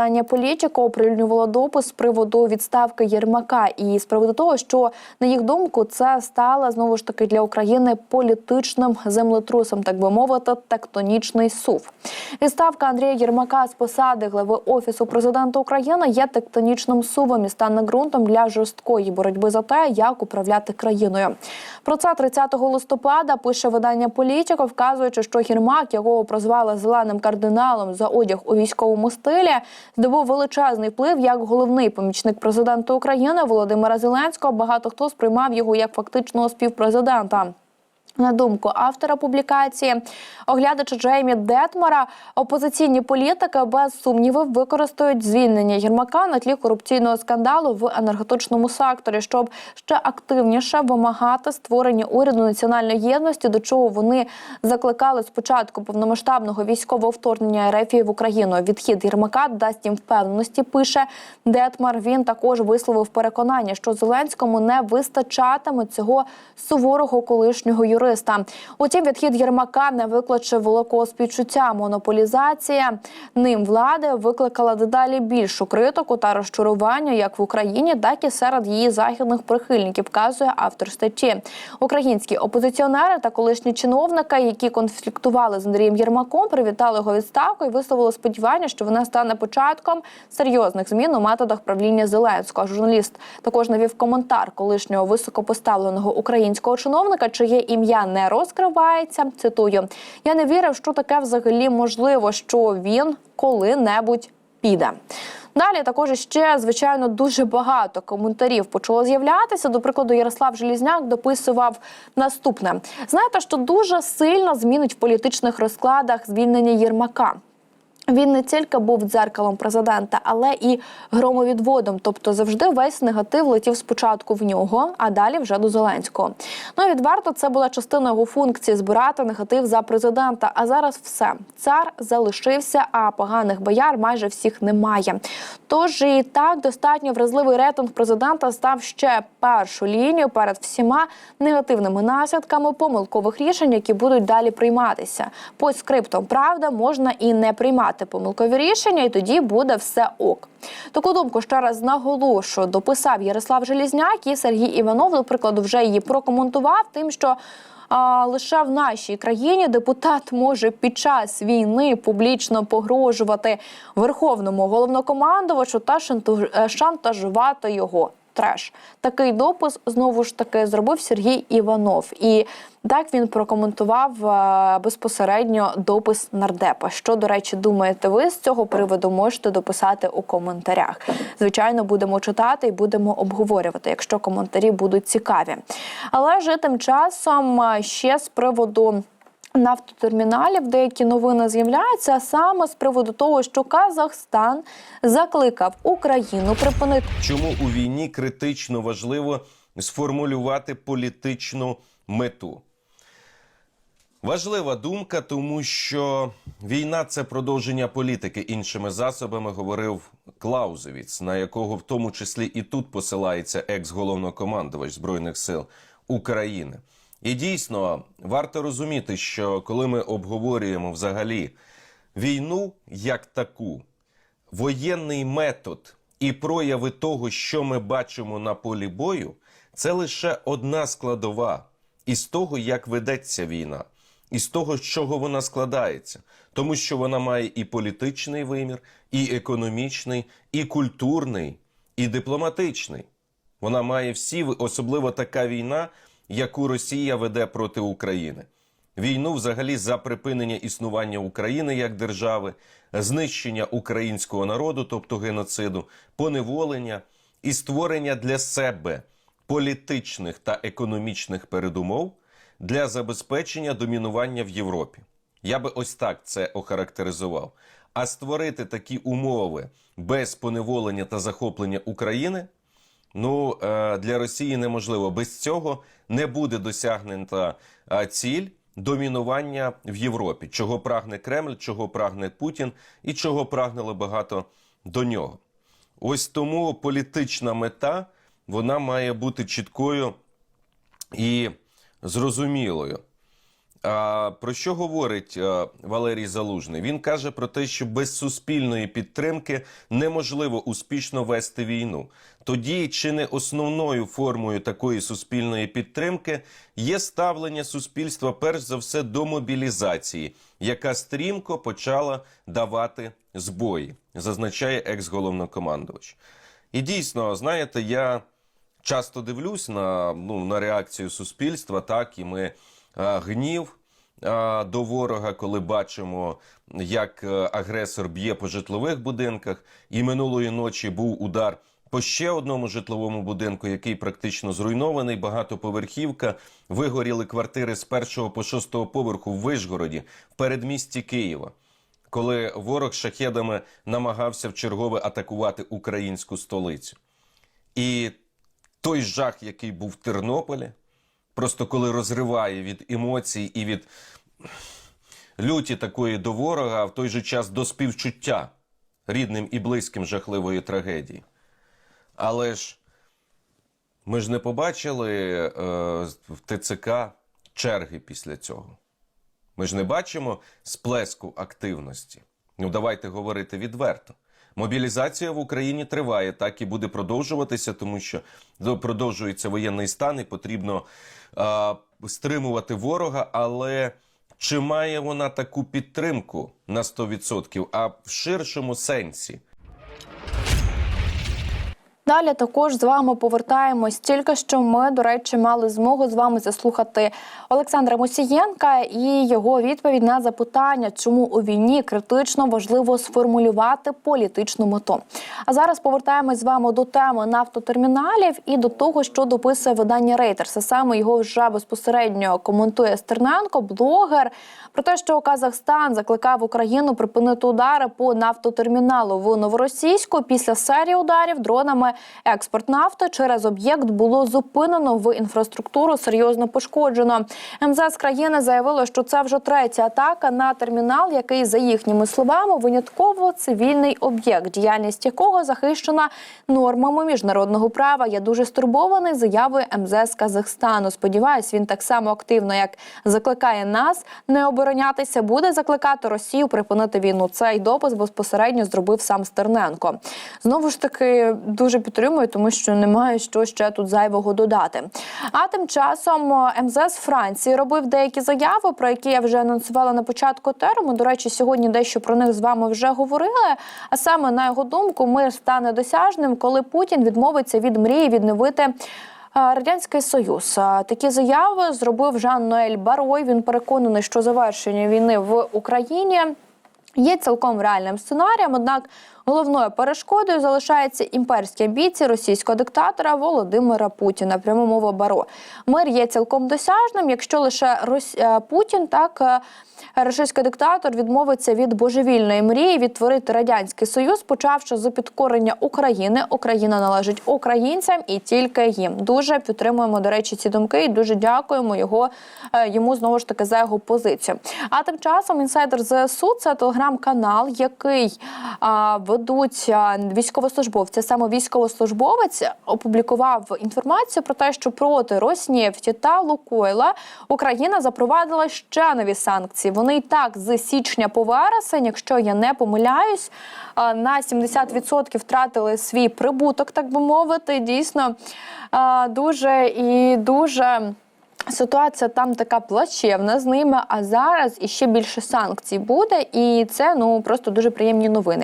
видання Політіко оприлюднювало допис з приводу відставки Єрмака і з приводу того, що на їх думку це стало знову ж таки для України політичним землетрусом, так би мовити, тектонічний сув. Відставка Андрія Єрмака з посади глави офісу президента України є тектонічним сувом і стане ґрунтом для жорсткої боротьби за те, як управляти країною. Про це 30 листопада пише видання Політіко, вказуючи, що Єрмак, якого прозвали зеленим кардиналом за одяг у військовому стилі, здобув величезний вплив як головний помічник президента України Володимира Зеленського. Багато хто сприймав його як фактичного співпрезидента. На думку автора публікації, оглядача Джеймі Детмара, опозиційні політики без сумнівів використають звільнення Єрмака на тлі корупційного скандалу в енергетичному секторі, щоб ще активніше вимагати створення уряду національної єдності, до чого вони закликали спочатку повномасштабного військового вторгнення РФ в Україну. Відхід Єрмака дасть їм впевненості. Пише Детмар. Він також висловив переконання, що Зеленському не вистачатиме цього суворого колишнього юриста. Утім, відхід Єрмака не викличе великого співчуття. Монополізація ним влади викликала дедалі більшу критику та розчарування як в Україні, так і серед її західних прихильників, вказує автор статті. Українські опозиціонери та колишні чиновники, які конфліктували з Андрієм Єрмаком, привітали його відставку і висловили сподівання, що вона стане початком серйозних змін у методах правління Зеленського. Журналіст також навів коментар колишнього високопоставленого українського чиновника, чиє ім'я не розкривається. Цитую: я не вірив, що таке взагалі можливо, що він коли-небудь піде. Далі також ще звичайно дуже багато коментарів почало з'являтися. До прикладу, Ярослав Желізняк дописував наступне: знаєте, що дуже сильно змінить в політичних розкладах звільнення Єрмака. Він не тільки був дзеркалом президента, але і громовідводом. Тобто завжди весь негатив летів спочатку в нього, а далі вже до Зеленського. Ну і відверто це була частина його функції збирати негатив за президента. А зараз все цар залишився, а поганих бояр майже всіх немає. Тож і так достатньо вразливий рейтинг президента став ще першу лінію перед всіма негативними наслідками помилкових рішень, які будуть далі прийматися. По скриптам правда можна і не приймати помилкові рішення, і тоді буде все ок. Таку думку ще раз наголошую, дописав Ярослав Желізняк і Сергій Іванов, до прикладу, вже її прокоментував тим, що. А лише в нашій країні депутат може під час війни публічно погрожувати верховному головнокомандувачу та е, шантажувати його. Треш такий допис знову ж таки зробив Сергій Іванов, і так він прокоментував е, безпосередньо допис нардепа. Що до речі, думаєте ви з цього приводу? Можете дописати у коментарях. Звичайно, будемо читати і будемо обговорювати, якщо коментарі будуть цікаві. Але ж тим часом е, ще з приводу. Нафтотерміналів деякі новини з'являються саме з приводу того, що Казахстан закликав Україну припинити Чому у війні критично важливо сформулювати політичну мету? Важлива думка, тому що війна це продовження політики. Іншими засобами говорив Клаузевіц, на якого в тому числі і тут посилається екс-головнокомандувач Збройних сил України. І дійсно варто розуміти, що коли ми обговорюємо взагалі війну як таку, воєнний метод і прояви того, що ми бачимо на полі бою, це лише одна складова із того, як ведеться війна, із того, з чого вона складається, тому що вона має і політичний вимір, і економічний, і культурний, і дипломатичний. Вона має всі, особливо така війна, яку Росія веде проти України. Війну взагалі за припинення існування України як держави, знищення українського народу, тобто геноциду, поневолення і створення для себе політичних та економічних передумов для забезпечення домінування в Європі. Я би ось так це охарактеризував. А створити такі умови без поневолення та захоплення України ну е, для Росії неможливо. Без цього не буде досягнута е, ціль домінування в Європі, чого прагне Кремль, чого прагне Путін і чого прагнуло багато до нього. Ось тому політична мета вона має бути чіткою і зрозумілою. А, про що говорить е, Валерій Залужний? Він каже про те, що без суспільної підтримки неможливо успішно вести війну. Тоді чи не основною формою такої суспільної підтримки є ставлення суспільства перш за все до мобілізації, яка стрімко почала давати збої, зазначає екс-головнокомандувач. І дійсно, знаєте, я часто дивлюсь на, ну, на реакцію суспільства, так, і ми гнів до ворога, коли бачимо, як е, агресор б'є по житлових будинках. І минулої ночі був удар по ще одному житловому будинку, який практично зруйнований, багатоповерхівка. Вигоріли квартири з першого по шостого поверху в Вишгороді, в передмісті Києва коли ворог шахедами намагався вчергове атакувати українську столицю. І той жах, який був в Тернополі, просто коли розриває від емоцій і від люті такої до ворога, а в той же час до співчуття рідним і близьким жахливої трагедії. Але ж ми ж не побачили е, в ТЦК черги після цього. Ми ж не бачимо сплеску активності. Ну, давайте говорити відверто. Мобілізація в Україні триває, так і буде продовжуватися, тому що продовжується воєнний стан і потрібно а, стримувати ворога. Але чи має вона таку підтримку на 100%, а в ширшому сенсі? Далі також з вами повертаємось. Тільки що ми, до речі, мали змогу з вами заслухати Олександра Мусієнка і його відповідь на запитання, чому у війні критично важливо сформулювати політичну мету. А зараз повертаємось з вами до теми нафтотерміналів і до того, що дописує видання Reuters. А Саме його вже безпосередньо коментує Стерненко, блогер, про те, що Казахстан закликав Україну припинити удари по нафтотерміналу в Новоросійську після серії ударів дронами. Експорт нафти через об'єкт було зупинено в інфраструктуру серйозно пошкоджено. МЗС країни заявило, що це вже третя атака на термінал, який за їхніми словами винятково цивільний об'єкт, діяльність якого захищена нормами міжнародного права. Я дуже стурбований заявою МЗС Казахстану. Сподіваюсь, він так само активно, як закликає нас не оборонятися, буде закликати Росію припинити війну. Цей допис безпосередньо зробив сам Стерненко. Знову ж таки дуже підтримую, тому що немає що ще тут зайвого додати. А тим часом е, МЗС Франції робив деякі заяви, про які я вже анонсувала на початку терму. До речі, сьогодні дещо про них з вами вже говорили. А саме на його думку, мир стане досяжним, коли Путін відмовиться від мрії відновити. е, Радянський Союз такі заяви зробив Жан Ноель Барой. Він переконаний, що завершення війни в Україні є цілком реальним сценарієм. Однак головною перешкодою залишається імперські амбіції російського диктатора Володимира Путіна. Прямо мова Баро. Мир є цілком досяжним, якщо лише Рос... е, Путін так. е, Російський диктатор відмовиться від божевільної мрії відтворити радянський союз, почавши з підкорення України. Україна належить українцям і тільки їм. Дуже підтримуємо до речі ці думки і дуже дякуємо його е, йому знову ж таки за його позицію. А тим часом інсайдер ЗСУ це телеграм-канал, який а, ведуть а, військовослужбовці. Саме військовослужбовець опублікував інформацію про те, що проти Роснефті та Лукойла Україна запровадила ще нові санкції. Вони і так з січня по вересень, якщо я не помиляюсь, на 70% втратили свій прибуток, так би мовити. Дійсно дуже і дуже. Ситуація там така плачевна з ними, а зараз іще більше санкцій буде, і це ну просто дуже приємні новини.